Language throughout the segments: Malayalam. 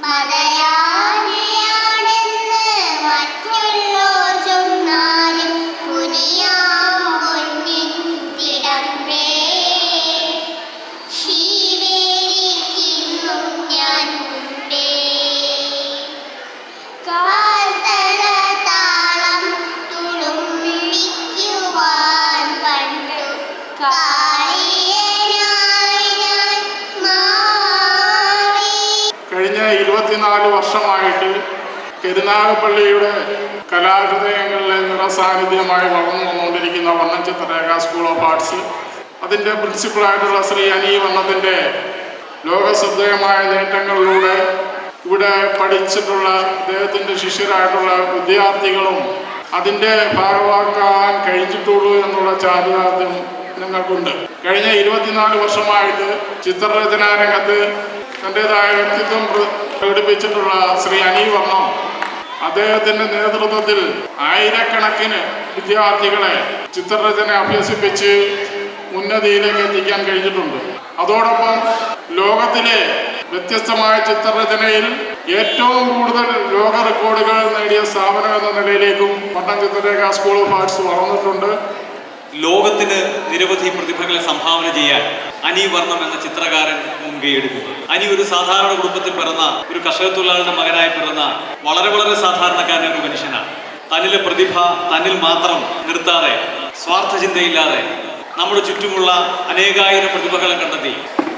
Mother. കരുനാഗപ്പള്ളിയുടെ കലാഹൃദയങ്ങളിലെ നിറസാന്നിധ്യമായി വളർന്നു വന്നുകൊണ്ടിരിക്കുന്ന വർണചിത്രരേഖ സ്കൂൾ ഓഫ് ആർട്സ് അതിന്റെ പ്രിൻസിപ്പളായിട്ടുള്ള ശ്രീ അനി വണ്ണത്തിന്റെ ലോകശ്രദ്ധേയമായ നേട്ടങ്ങളിലൂടെ ഇവിടെ പഠിച്ചിട്ടുള്ള അദ്ദേഹത്തിന്റെ ശിഷ്യരായിട്ടുള്ള വിദ്യാർത്ഥികളും അതിന്റെ ഭാഗമാക്കാൻ കഴിഞ്ഞിട്ടുള്ളൂ എന്നുള്ള ചാതുരാർത്ഥ്യം ഞങ്ങൾക്കുണ്ട് കഴിഞ്ഞ ഇരുപത്തിനാല് വർഷമായിട്ട് ചിത്രരചനാ രംഗത്ത് തന്റെതായ വ്യക്തിത്വം പ്ര- പ്രകടിപ്പിച്ചിട്ടുള്ള ശ്രീ അനി വർണം അദ്ദേഹത്തിന്റെ നേതൃത്വത്തിൽ ആയിരക്കണക്കിന് വിദ്യാർത്ഥികളെ ചിത്രരചന അഭ്യസിപ്പിച്ച് ഉന്നതിയിലേക്ക് എത്തിക്കാൻ കഴിഞ്ഞിട്ടുണ്ട്. അതോടൊപ്പം ലോകത്തിലെ വ്യത്യസ്തമായ ചിത്രരചനയിൽ ഏറ്റവും കൂടുതൽ ലോക റെക്കോർഡുകൾ നേടിയ സ്ഥാപനം എന്ന നിലയിലേക്കും Pattom Chitrarekha school of arts വളർന്നിട്ടുണ്ട്. ലോകത്തിന് നിരവധി പ്രതിഭകളെ സംഭാവന ചെയ്യാൻ അനി വർണം എന്ന ചിത്രകാരൻ മുൻകൈയെടുക്കുന്നു അനി ഒരു സാധാരണ കുടുംബത്തിൽ പിറന്ന ഒരു കർഷക തൊഴിലാളിയുടെ മകനായി പിറന്ന വളരെ വളരെ സാധാരണക്കാരൻ ഒരു മനുഷ്യനാണ്. തന്നിലെ പ്രതിഭ തന്നിൽ മാത്രം നിർത്താതെ സ്വാർത്ഥ ചിന്തയില്ലാതെ നമ്മുടെ ചുറ്റുമുള്ള അനേകായിരം പ്രതിഭകളെ കണ്ടെത്തി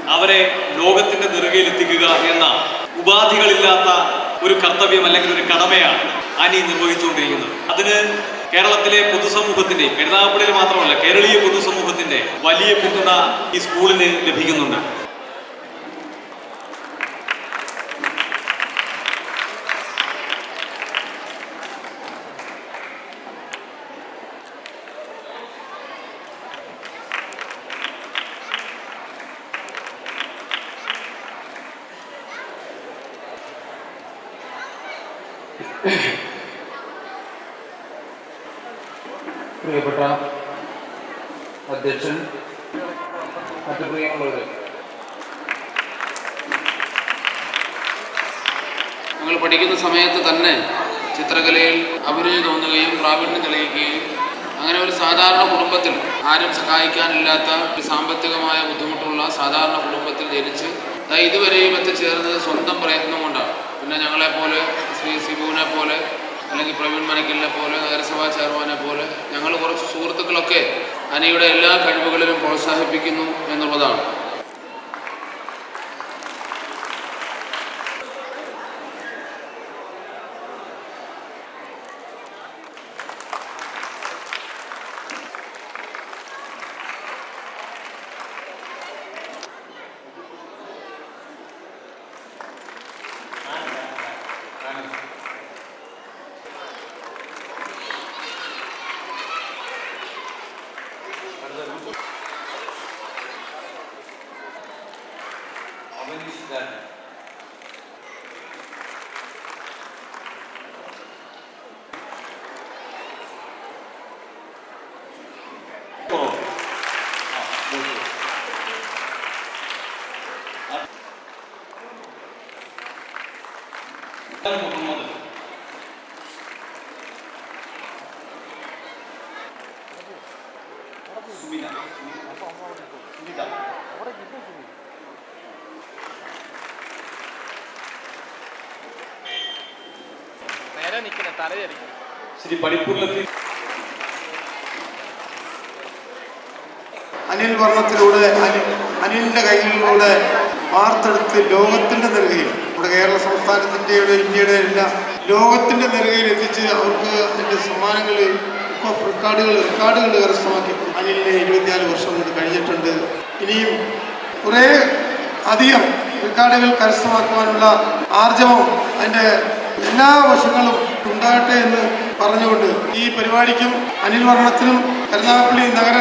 അവരെ ലോകത്തിന്റെ നെറുകയിൽ എത്തിക്കുക എന്ന ഉപാധികളില്ലാത്ത ഒരു കർത്തവ്യം അല്ലെങ്കിൽ ഒരു കടമയാണ് അനി നിർവഹിച്ചുകൊണ്ടിരിക്കുന്നത്. അതിന് കേരളത്തിലെ പൊതുസമൂഹത്തിന്റെ കരുനാഗപ്പള്ളിയിൽ മാത്രമല്ല കേരളീയ പൊതുസമൂഹത്തിന്റെ വലിയ പിന്തുണ ഈ സ്കൂളിന് ലഭിക്കുന്നുണ്ട്. പ്രിയപ്പെട്ട അധ്യക്ഷൻ മറ്റു പ്രിയമുള്ളവരെ ഞങ്ങൾ പഠിക്കുന്ന സമയത്ത് തന്നെ ചിത്രകലയിൽ അഭിരുചി തോന്നുകയും പ്രാവീണ്യം തെളിയിക്കുകയും അങ്ങനെ ഒരു സാധാരണ കുടുംബത്തിൽ ആരും സഹായിക്കാനില്ലാത്ത ഒരു സാമ്പത്തികമായ ബുദ്ധിമുട്ടുള്ള സാധാരണ കുടുംബത്തിൽ ജനിച്ച് ഇതുവരെയും എത്തിച്ചേർന്നത് സ്വന്തം പ്രയത്നം കൊണ്ടാണ്. പിന്നെ ഞങ്ങളെപ്പോലെ ശ്രീ സിബുവിനെ പോലെ അല്ലെങ്കിൽ പ്രവീൺ മനക്കിലിനെ പോലെ നഗരസഭാ ചെയർമാനെ പോലെ ഞങ്ങൾ കുറച്ച് സുഹൃത്തുക്കളൊക്കെ അനിയുടെ എല്ലാ കഴിവുകളിലും പ്രോത്സാഹിപ്പിക്കുന്നു എന്നുള്ളതാണ്. है അനിൽ വർണത്തിലൂടെ അനിൽ അനിലിന്റെ കയ്യിലൂടെ വാർത്തെടുത്ത് ലോകത്തിന്റെ നെറുകയിൽ നമ്മുടെ കേരള സംസ്ഥാനത്തിന്റെ ഇന്ത്യയുടെ എല്ലാം ലോകത്തിന്റെ നെറുകയിൽ എത്തിച്ച് അവർക്ക് അതിന്റെ സമ്മാനങ്ങൾ റെക്കോർഡുകൾ റെക്കോർഡുകൾ കരസ്ഥമാക്കി അനിലിനെ ഇരുപത്തിനാല് വർഷം കൊണ്ട് കഴിഞ്ഞിട്ടുണ്ട്. ഇനിയും കുറേ അധികം റെക്കോർഡുകൾ കരസ്ഥമാക്കുവാനുള്ള ആർജവം അതിന്റെ എല്ലാ വശങ്ങളും ഉണ്ടാകട്ടെ എന്ന് പറഞ്ഞുകൊണ്ട് ഈ പരിപാടിക്കും അനിൽ വർണത്തിനും കരുനാഗപ്പള്ളി നഗര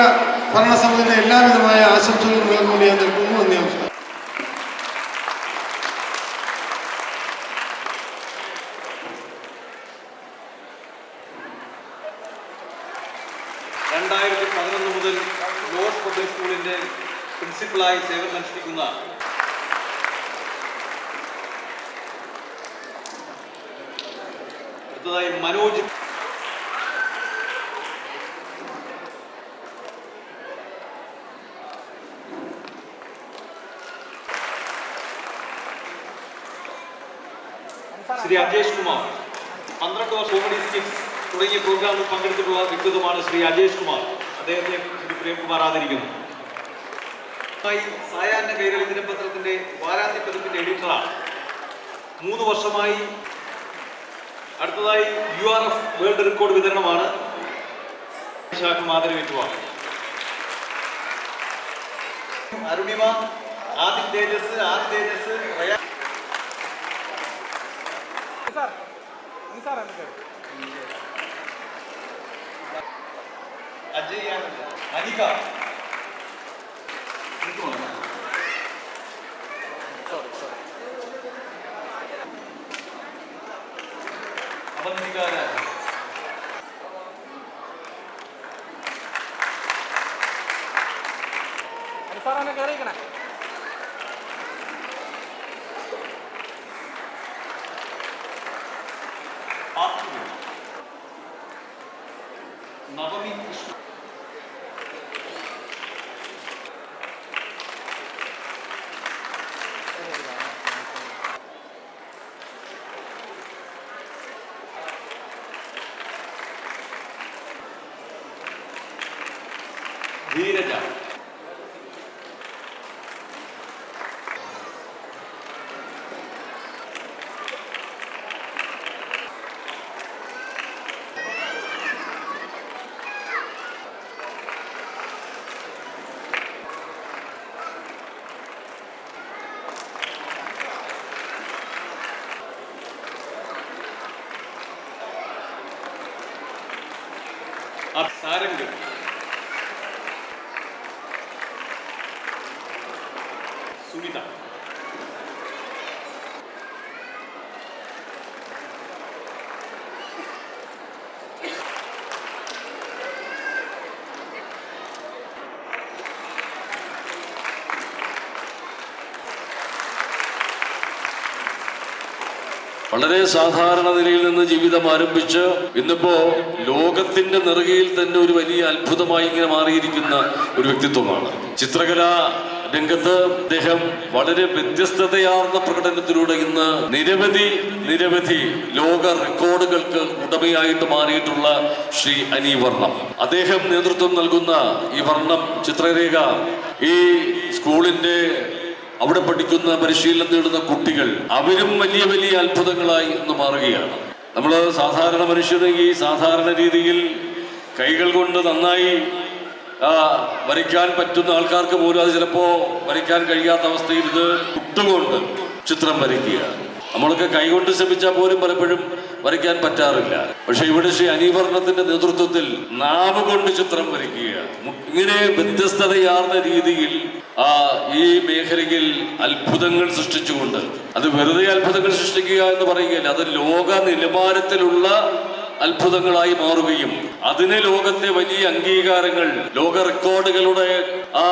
ഭരണസമിതിയുടെ എല്ലാവിധമായ ആശംസകളും നേർന്നുകൊണ്ട് ഞാൻ നിൽക്കുന്നു എന്ന് രണ്ടായിരത്തി പതിനൊന്ന് മുതൽ ലോർഡ്സ് പബ്ലിക് സ്കൂളിന്റെ പ്രിൻസിപ്പളായി സേവനമനുഷ്ഠിക്കുന്ന അടുത്തതായി മനോജ് ശ്രീ അജേഷ് കുമാർ. പന്ത്രണ്ട് വർഷം കോമഡി സ്കിറ്റ്സ് തുടങ്ങിയ പ്രോഗ്രാമിൽ പങ്കെടുത്തിട്ടുള്ള വ്യക്തിത്വമാണ് ശ്രീ അജേഷ് കുമാർ. അദ്ദേഹത്തെ ശ്രീ പ്രേംകുമാർ ആദരിക്കുന്നു. സായാഹ്ന കൈരളി ദിനപത്രത്തിന്റെ വാരാന്ത്യ പതിപ്പിന്റെ എഡിറ്ററാണ് മൂന്ന് വർഷമായി അടുത്തതായി U R F world record വിതരണമാണ്. ശാഖ ആദരവേറ്റുവാണ് അരുണിമ ആദ്യ തേജസ് ആദ്യ തേജസ് അജയ് അനിക. അവന്തികാര സാറാണ് കയറിയിരിക്കണേ പാർത്ഥിവ് നവമി കൃഷ്ണ ധീരജ സാരംഗ് സുനിത വളരെ സാധാരണ നിലയിൽ നിന്ന് ജീവിതം ആരംഭിച്ച് ഇന്നിപ്പോ ലോകത്തിന്റെ നെറുകയിൽ തന്നെ ഒരു വലിയ അത്ഭുതമായി ഇങ്ങനെ മാറിയിരിക്കുന്ന ഒരു വ്യക്തിത്വമാണ്. ചിത്രകല രംഗത്ത് അദ്ദേഹം വളരെ വ്യത്യസ്തതയാർന്ന പ്രകടനത്തിലൂടെ ഇന്ന് നിരവധി നിരവധി ലോക റെക്കോർഡുകൾക്ക് ഉടമയായിട്ട് മാറിയിട്ടുള്ള ശ്രീ അനി വർണം. അദ്ദേഹം നേതൃത്വം നൽകുന്ന ഈ വർണം ചിത്രരേഖ ഈ സ്കൂളിന്റെ അവിടെ പഠിക്കുന്ന പരിശീലനം നേടുന്ന കുട്ടികൾ അവരും വലിയ വലിയ അത്ഭുതങ്ങളായി ഇന്ന് മാറുകയാണ്. നമ്മൾ സാധാരണ മനുഷ്യന് ഈ സാധാരണ രീതിയിൽ കൈകൾ കൊണ്ട് നന്നായി വരയ്ക്കാൻ പറ്റുന്ന ആൾക്കാർക്ക് പോലും അത് ചിലപ്പോൾ വരയ്ക്കാൻ കഴിയാത്ത അവസ്ഥയിൽ ഇത് കുട്ടുകൊണ്ട് ചിത്രം വരയ്ക്കുക. നമ്മളൊക്കെ കൈകൊണ്ട് ശ്രമിച്ചാൽ പോലും പലപ്പോഴും വരയ്ക്കാൻ പറ്റാറില്ല. പക്ഷെ ഇവിടെ ശ്രീ അനീവർണത്തിന്റെ നേതൃത്വത്തിൽ നാവ് കൊണ്ട് ചിത്രം വരയ്ക്കുക ഇങ്ങനെ വ്യത്യസ്തതയാർന്ന രീതിയിൽ ആ ഈ മേഖലയിൽ അത്ഭുതങ്ങൾ സൃഷ്ടിച്ചുകൊണ്ട് അത് വെറുതെ അത്ഭുതങ്ങൾ സൃഷ്ടിക്കുക എന്ന് പറയുകയല്ല അത് ലോക നിലവാരത്തിലുള്ള അത്ഭുതങ്ങളായി മാറുകയും അതിന് ലോകത്തെ വലിയ അംഗീകാരങ്ങൾ ലോക റെക്കോർഡുകളുടെ ആ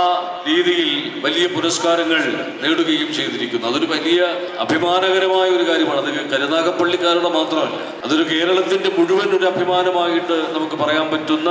രീതിയിൽ വലിയ പുരസ്കാരങ്ങൾ നേടുകയും ചെയ്തിരിക്കുന്നു. അതൊരു വലിയ അഭിമാനകരമായ ഒരു കാര്യമാണ്. അത് കരുനാഗപ്പള്ളിക്കാരുടെ മാത്രമല്ല. അതൊരു കേരളത്തിന്റെ മുഴുവൻ ഒരു അഭിമാനമായിട്ട് നമുക്ക് പറയാൻ പറ്റുന്ന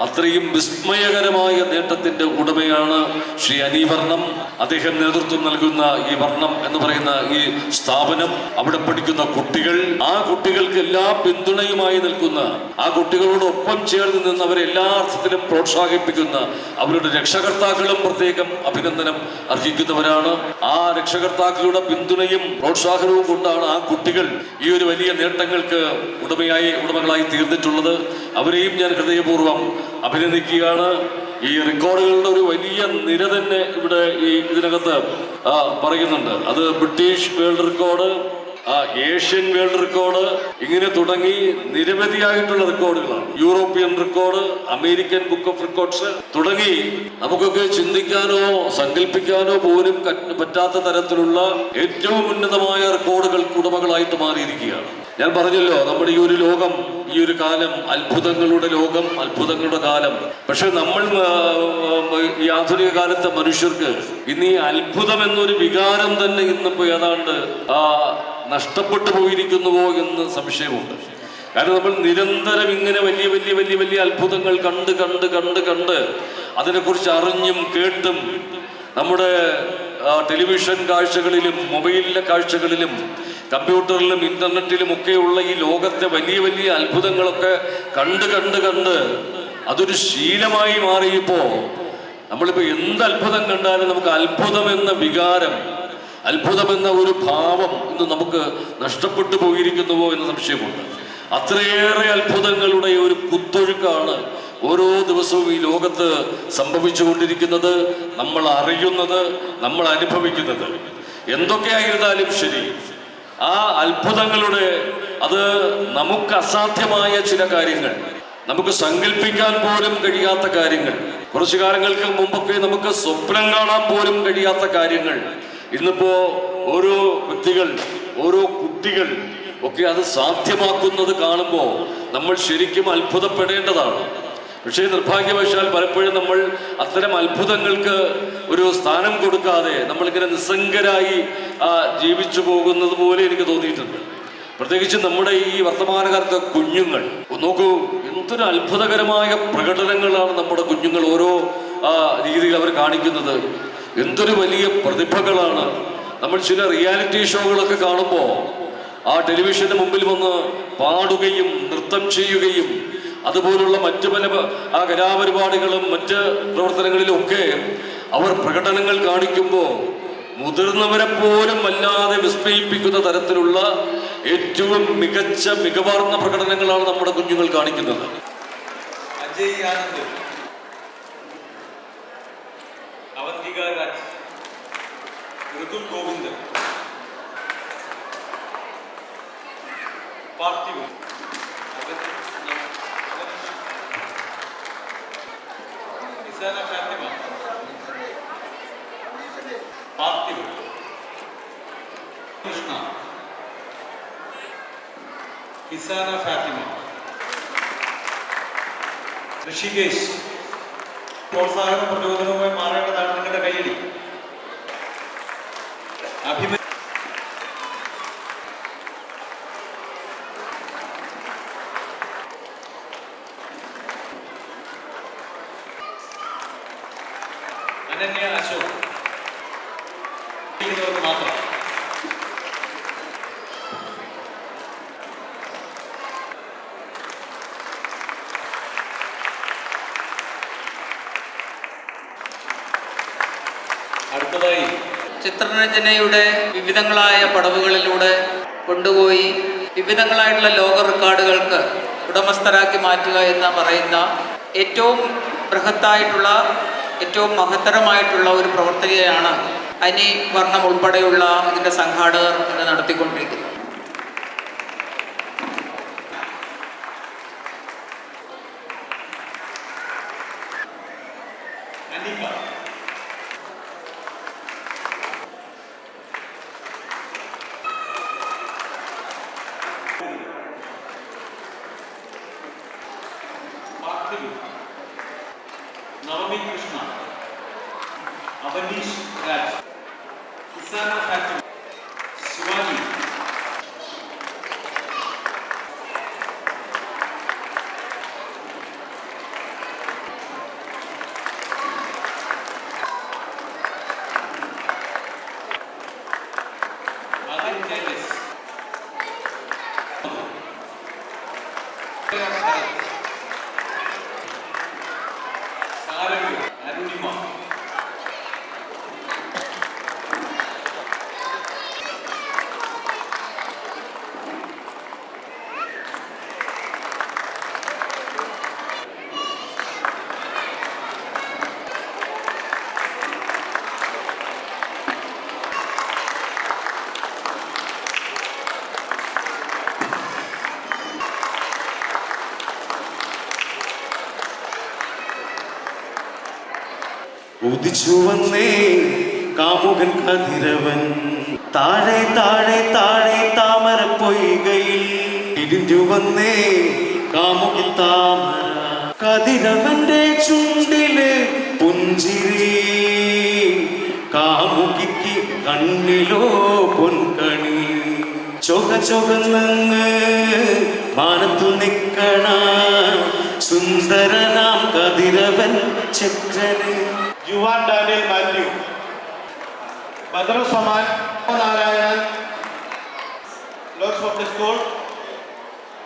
അത്രയും വിസ്മയകരമായ നേട്ടത്തിന്റെ ഉടമയാണ് ശ്രീ അനിവർണം അദ്ദേഹം നേതൃത്വം നൽകുന്ന ഈ വർണം എന്ന് പറയുന്ന ഈ സ്ഥാപനം അവിടെ പഠിക്കുന്ന കുട്ടികൾ ആ കുട്ടികൾക്ക് എല്ലാ പിന്തുണയുമായി നിൽക്കുന്ന ആ കുട്ടികളോടൊപ്പം ചേർന്ന് നിന്ന് അവരെ എല്ലാ അർത്ഥത്തിലും പ്രോത്സാഹിപ്പിക്കുന്ന അവരുടെ രക്ഷകർത്താക്കളും പ്രത്യേകം അഭിനന്ദനം അർഹിക്കുന്നവരാണ്. ആ രക്ഷകർത്താക്കളുടെ പിന്തുണയും പ്രോത്സാഹനവും കൊണ്ടാണ് ആ കുട്ടികൾ ഈ ഒരു വലിയ നേട്ടങ്ങൾക്ക് ഉടമയായി ഉടമകളായി തീർന്നിട്ടുള്ളത്. അവരെയും ഞാൻ ഹൃദയപൂർവം അഭിനന്ദിക്കുകയാണ്. ഈ റെക്കോർഡുകളുടെ ഒരു വലിയ നിര തന്നെ ഇവിടെ ഈ ഇതിനകത്ത് പറയുന്നുണ്ട്. അത് British world record Asian world record ഇങ്ങനെ തുടങ്ങി നിരവധിയായിട്ടുള്ള റെക്കോർഡുകളാണ്. European record American book of records തുടങ്ങി. നമുക്കൊക്കെ ചിന്തിക്കാനോ സങ്കല്പിക്കാനോ പോലും പറ്റാത്ത തരത്തിലുള്ള ഏറ്റവും ഉന്നതമായ റെക്കോർഡുകൾ ഉടമകളായിട്ട് മാറിയിരിക്കുകയാണ്. ഞാൻ പറഞ്ഞല്ലോ നമ്മുടെ ഈ ഒരു ലോകം ഈ ഒരു കാലം അത്ഭുതങ്ങളുടെ ലോകം അത്ഭുതങ്ങളുടെ കാലം. പക്ഷെ നമ്മൾ ഈ ആധുനിക കാലത്തെ മനുഷ്യർക്ക് ഇന്ന് ഈ അത്ഭുതം എന്നൊരു വികാരം തന്നെ ഇന്നിപ്പോ ഏതാണ്ട് ആ നഷ്ടപ്പെട്ടു പോയിരിക്കുന്നുവോ എന്ന് സംശയമുണ്ട്. കാരണം നമ്മൾ നിരന്തരം ഇങ്ങനെ വലിയ വലിയ വലിയ വലിയ അത്ഭുതങ്ങൾ കണ്ട് കണ്ട് കണ്ട് കണ്ട് അതിനെക്കുറിച്ച് അറിഞ്ഞും കേട്ടും നമ്മുടെ ടെലിവിഷൻ കാഴ്ചകളിലും മൊബൈലിലെ കാഴ്ചകളിലും കമ്പ്യൂട്ടറിലും ഇന്റർനെറ്റിലും ഒക്കെയുള്ള ഈ ലോകത്തെ വലിയ വലിയ അത്ഭുതങ്ങളൊക്കെ കണ്ട് കണ്ട് കണ്ട് അതൊരു ശീലമായി മാറിയപ്പോ. നമ്മളിപ്പോ എന്ത് അത്ഭുതം കണ്ടാലും നമുക്ക് അത്ഭുതം എന്ന വികാരം അത്ഭുതമെന്ന ഒരു ഭാവം ഇന്ന് നമുക്ക് നഷ്ടപ്പെട്ടു പോയിരിക്കുന്നുവോ എന്ന സംശയമുണ്ട്. അത്രയേറെ അത്ഭുതങ്ങളുടെ ഒരു കുത്തൊഴുക്കാണ് ഓരോ ദിവസവും ഈ ലോകത്ത് സംഭവിച്ചുകൊണ്ടിരിക്കുന്നത് നമ്മൾ അറിയുന്നത് നമ്മൾ അനുഭവിക്കുന്നത്. എന്തൊക്കെയായിരുന്നാലും ശരി ആ അത്ഭുതങ്ങളുടെ അത് നമുക്ക് അസാധ്യമായ ചില കാര്യങ്ങൾ. നമുക്ക് സങ്കല്പിക്കാൻ പോലും കഴിയാത്ത കാര്യങ്ങൾ. കുറച്ചു കാലങ്ങൾക്ക് മുമ്പൊക്കെ നമുക്ക് സ്വപ്നം കാണാൻ പോലും കഴിയാത്ത കാര്യങ്ങൾ. ഇന്നിപ്പോ ഓരോ വ്യക്തികൾ ഓരോ കുട്ടികൾ ഒക്കെ അത് സാധ്യമാക്കുന്നത് കാണുമ്പോൾ നമ്മൾ ശരിക്കും അത്ഭുതപ്പെടേണ്ടതാണ്. പക്ഷേ നിർഭാഗ്യവശാൽ പലപ്പോഴും നമ്മൾ അത്തരം അത്ഭുതങ്ങൾക്ക് ഒരു സ്ഥാനം കൊടുക്കാതെ നമ്മളിങ്ങനെ നിസ്സംഗരായി ജീവിച്ചു പോകുന്നത് പോലെ എനിക്ക് തോന്നിയിട്ടുണ്ട്. പ്രത്യേകിച്ച് നമ്മുടെ ഈ വർത്തമാനകാലത്തെ കുഞ്ഞുങ്ങൾ. നോക്കൂ എന്തൊരു അത്ഭുതകരമായ പ്രകടനങ്ങളാണ് നമ്മുടെ കുഞ്ഞുങ്ങൾ ഓരോ രീതിയിൽ അവർ കാണിക്കുന്നത്. എന്തൊരു വലിയ പ്രതിഭകളാണ്. നമ്മൾ ചില റിയാലിറ്റി ഷോകളൊക്കെ കാണുമ്പോൾ ആ ടെലിവിഷന്റെ മുമ്പിൽ വന്ന് പാടുകയും നൃത്തം ചെയ്യുകയും അതുപോലുള്ള മറ്റു പല ആ കലാപരിപാടികളും മറ്റ് പ്രവർത്തനങ്ങളിലും ഒക്കെ അവർ പ്രകടനങ്ങൾ കാണിക്കുമ്പോൾ മുതിർന്നവരെ പോലും വല്ലാതെ വിസ്മയിപ്പിക്കുന്ന തരത്തിലുള്ള ഏറ്റവും മികച്ച മികവാർന്ന പ്രകടനങ്ങളാണ് നമ്മുടെ കുഞ്ഞുങ്ങൾ കാണിക്കുന്നത്. അജയ് ആനന്ദ്. അവന്തിക രാജ്. ഋതുൽ ഗോവിന്ദ് പാർത്ഥിവ്. നിസാന ഫാത്തിമ. പാർത്ഥിവ്. കൃഷ്ണ. ഹിസാന ഫാത്തിമ. ഋഷികേശ്. പ്രോത്സാഹന പ്രചോദനവുമായി മാറേണ്ടതാണ് നിങ്ങളുടെ കയ്യടി. അഭിമ അനന്യ അശോക് ചെയ്യുന്നവർക്ക് മാത്രം അടുത്തതായി ചിത്രരചനയുടെ വിവിധങ്ങളായ പടവുകളിലൂടെ കൊണ്ടുപോയി വിവിധങ്ങളായിട്ടുള്ള ലോക റെക്കോർഡുകൾക്ക് ഉടമസ്ഥരാക്കി മാറ്റുക എന്ന് പറയുന്ന ഏറ്റവും ബൃഹത്തായിട്ടുള്ള ഏറ്റവും മഹത്തരമായിട്ടുള്ള ഒരു പ്രവർത്തനയാണ് അനി വർണം ഉൾപ്പെടെയുള്ള ഇതിന്റെ സംഘാടകർ ഇന്ന് നടത്തിക്കൊണ്ടിരിക്കുന്നത്. പാർത്ഥിവ് നവമി കൃഷ്ണ അവനീഷ് രാജ് കിസാന ഫാക്ടറി ഉദിച്ചു വന്നേ കാമുകൻ കതിരവൻ. താഴെ താഴെ താഴെ താമര പൊയ്കയിൽ ഇടിഞ്ഞു വന്നേ കാമുകി താമര. കതിരവന്റെ ചുണ്ടിൽ പുഞ്ചിരി. കാമുകിക്ക് കണ്ണിലോ പൊൻകണി. ചൊക ചൊകന്നങ്ങ് മാനത്തു നിൽക്കണ സുന്ദരനാം കതിരവൻ ചക്രന്. ബദർ സമാൻ നാരായണൻ ലോക്സ് പബ്ലിക് സ്കൂൾ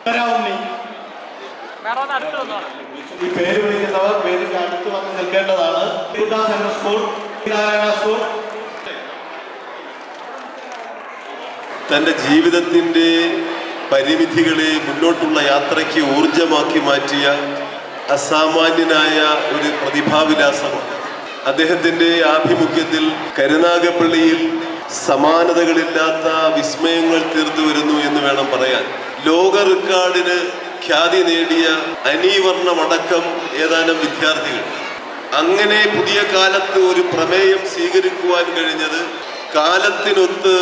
വന്നോളാം ഈ പേര് വിളിക്കുന്നവർ പേരിന്റെ അടുത്ത് വന്ന് നിൽക്കേണ്ടതാണ്. Central school Narayana school. തന്റെ ജീവിതത്തിന്റെ പരിമിതികളെ മുന്നോട്ടുള്ള യാത്രയ്ക്ക് ഊർജമാക്കി മാറ്റിയ അസാമാന്യനായ ഒരു പ്രതിഭാവിലാസമാണ്. അദ്ദേഹത്തിന്റെ ആഭിമുഖ്യത്തിൽ കരുനാഗപ്പള്ളിയിൽ സമാനതകളില്ലാത്ത വിസ്മയങ്ങൾ തീർത്തു വരുന്നു എന്ന് വേണം പറയാൻ. ലോക റെക്കോർഡിന് ഖ്യാതി നേടിയ അനീവർണമടക്കം ഏതാനും വിദ്യാർത്ഥികൾ. അങ്ങനെ പുതിയ കാലത്ത് ഒരു പ്രമേയം സ്വീകരിക്കുവാൻ കഴിഞ്ഞത് കാലത്തിനൊത്ത്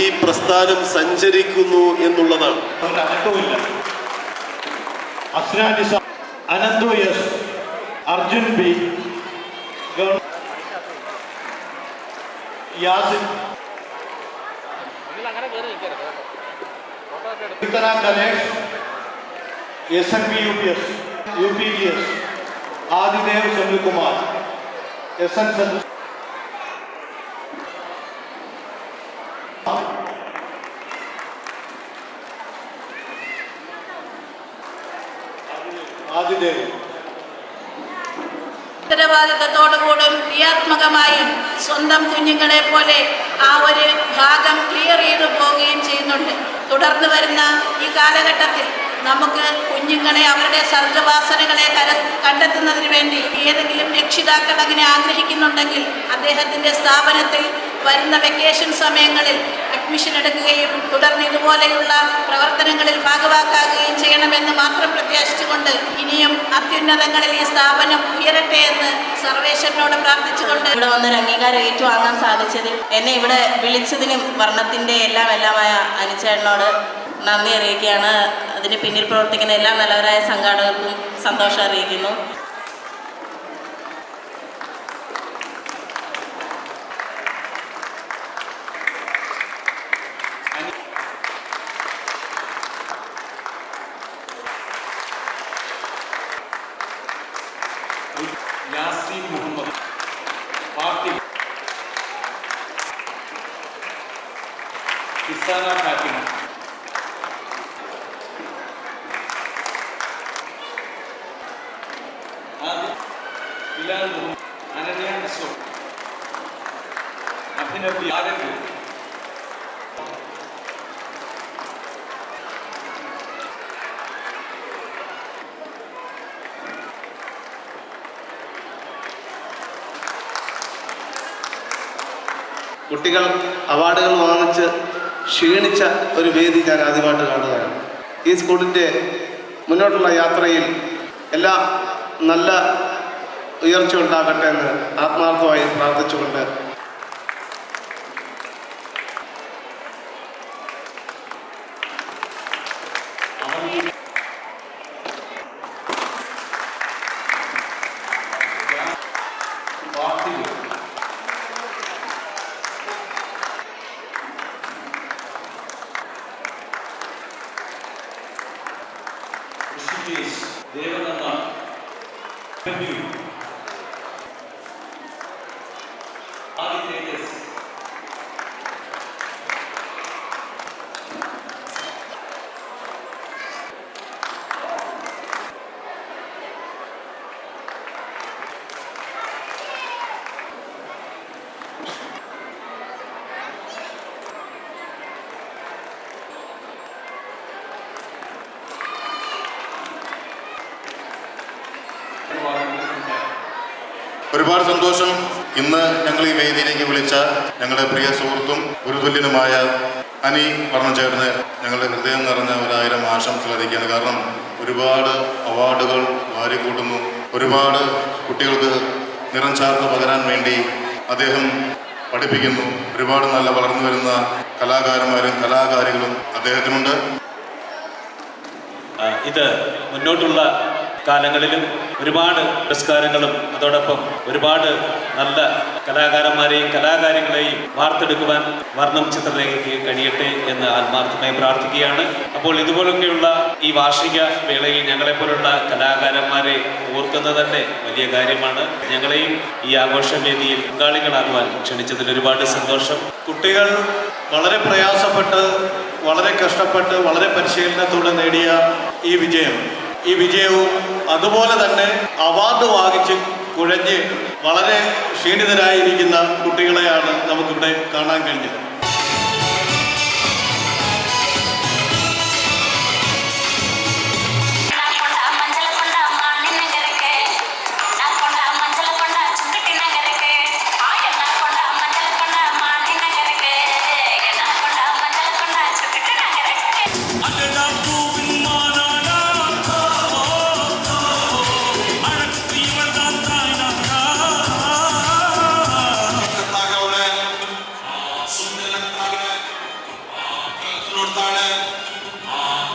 ഈ പ്രസ്ഥാനം സഞ്ചരിക്കുന്നു എന്നുള്ളതാണ്. അർജുൻ ബി कितना S N P UPS UPGS Adidev Sunil Kumar S N സ്വന്തം കുഞ്ഞുങ്ങളെ പോലെ ആ ഒരു ഭാഗം ക്ലിയർ ചെയ്തു പോവുകയും ചെയ്യുന്നുണ്ട്. തുടർന്ന് വരുന്ന ഈ കാലഘട്ടത്തിൽ നമുക്ക് കുഞ്ഞുങ്ങളെ അവരുടെ സർഗവാസനകളെ കര കണ്ടെത്തുന്നതിന് വേണ്ടി ഏതെങ്കിലും രക്ഷിതാക്കൾ അങ്ങനെ ആഗ്രഹിക്കുന്നുണ്ടെങ്കിൽ അദ്ദേഹത്തിന്റെ സ്ഥാപനത്തിൽ വരുന്ന വെക്കേഷൻ സമയങ്ങളിൽ അഡ്മിഷൻ എടുക്കുകയും തുടർന്ന് ഇതുപോലെയുള്ള പ്രവർത്തനങ്ങളിൽ ഭാഗവാക്കാകുകയും ചെയ്യണമെന്ന് മാത്രം പ്രത്യാശിച്ചുകൊണ്ട് ഇനിയും അത്യുന്നതങ്ങളിൽ ഈ സ്ഥാപനം ഉയരട്ടെ എന്ന് സർവേശ്വരനോട് പ്രാർത്ഥിച്ചുകൊണ്ട് ഇവിടെ വന്നൊരു അംഗീകാരം ഏറ്റുവാങ്ങാൻ സാധിച്ചതിൽ എന്നെ ഇവിടെ വിളിച്ചതിനും വർണത്തിന്റെ എല്ലാം എല്ലാമായ അനുചേട്ടനോട് നന്ദി അറിയിക്കുകയാണ്. അതിന് പിന്നിൽ പ്രവർത്തിക്കുന്ന എല്ലാ നല്ലവരായ സംഘാടകർക്കും സന്തോഷം അറിയിക്കുന്നു. അഭിനവ് ആരംഗ് കുട്ടികൾ അവാർഡുകൾ വാങ്ങിച്ച് ക്ഷീണിച്ച ഒരു വേദി ഞാൻ ആദ്യമായിട്ട് കാണുകയാണ്. ഈ സ്കൂളിന്റെ മുന്നോട്ടുള്ള യാത്രയിൽ എല്ലാ നല്ല ഉയർച്ച ഉണ്ടാകട്ടെ എന്ന് ആത്മാർത്ഥമായി പ്രാർത്ഥിച്ചുകൊണ്ട് സന്തോഷം. ഇന്ന് ഞങ്ങൾ ഈ വേദിയിലേക്ക് വിളിച്ച ഞങ്ങളുടെ പ്രിയ സുഹൃത്തും ഗുരുതുല്യനുമായ അനി പറഞ്ഞു ചേർന്ന് ഞങ്ങളുടെ ഹൃദയം നിറഞ്ഞ ഒരായിരം ആശംസകൾ അറിയിക്കുകയാണ്. കാരണം ഒരുപാട് അവാർഡുകൾ വാരിക്കൂട്ടുന്നു. ഒരുപാട് കുട്ടികൾക്ക് നിറം ചാർന്ന് പകരാൻ വേണ്ടി അദ്ദേഹം പഠിപ്പിക്കുന്നു. ഒരുപാട് നല്ല വളർന്നു വരുന്ന കലാകാരന്മാരും കലാകാരികളും അദ്ദേഹത്തിനുണ്ട്. ഇത് മുന്നോട്ടുള്ള കാലങ്ങളിലും ഒരുപാട് പുരസ്കാരങ്ങളും അതോടൊപ്പം ഒരുപാട് നല്ല കലാകാരന്മാരെയും കലാകാരികളെയും വാർത്തെടുക്കുവാൻ വർണം ചിത്രരേഖയ്ക്ക് കഴിയട്ടെ എന്ന് ആത്മാർത്ഥമായി പ്രാർത്ഥിക്കുകയാണ്. അപ്പോൾ ഇതുപോലൊക്കെയുള്ള ഈ വാർഷിക വേളയിൽ ഞങ്ങളെപ്പോലുള്ള കലാകാരന്മാരെ ഓർക്കുന്നത് തന്നെ വലിയ കാര്യമാണ്. ഞങ്ങളെയും ഈ ആഘോഷവേദിയിൽ പങ്കാളികളാകുവാൻ ക്ഷണിച്ചതിൽ ഒരുപാട് സന്തോഷം. കുട്ടികൾ വളരെ പ്രയാസപ്പെട്ട് വളരെ കഷ്ടപ്പെട്ട് വളരെ പരിശീലനത്തോടെ നേടിയ ഈ വിജയം ഈ വിജയവും അതുപോലെ തന്നെ അവാർഡ് വാങ്ങിച്ച് കുഴഞ്ഞ് വളരെ ക്ഷീണിതരായിരിക്കുന്ന കുട്ടികളെയാണ് നമുക്കിവിടെ കാണാൻ കഴിഞ്ഞത്.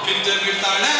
ಬಿದ್ದ ಬಿಡ್ತಾಳೆ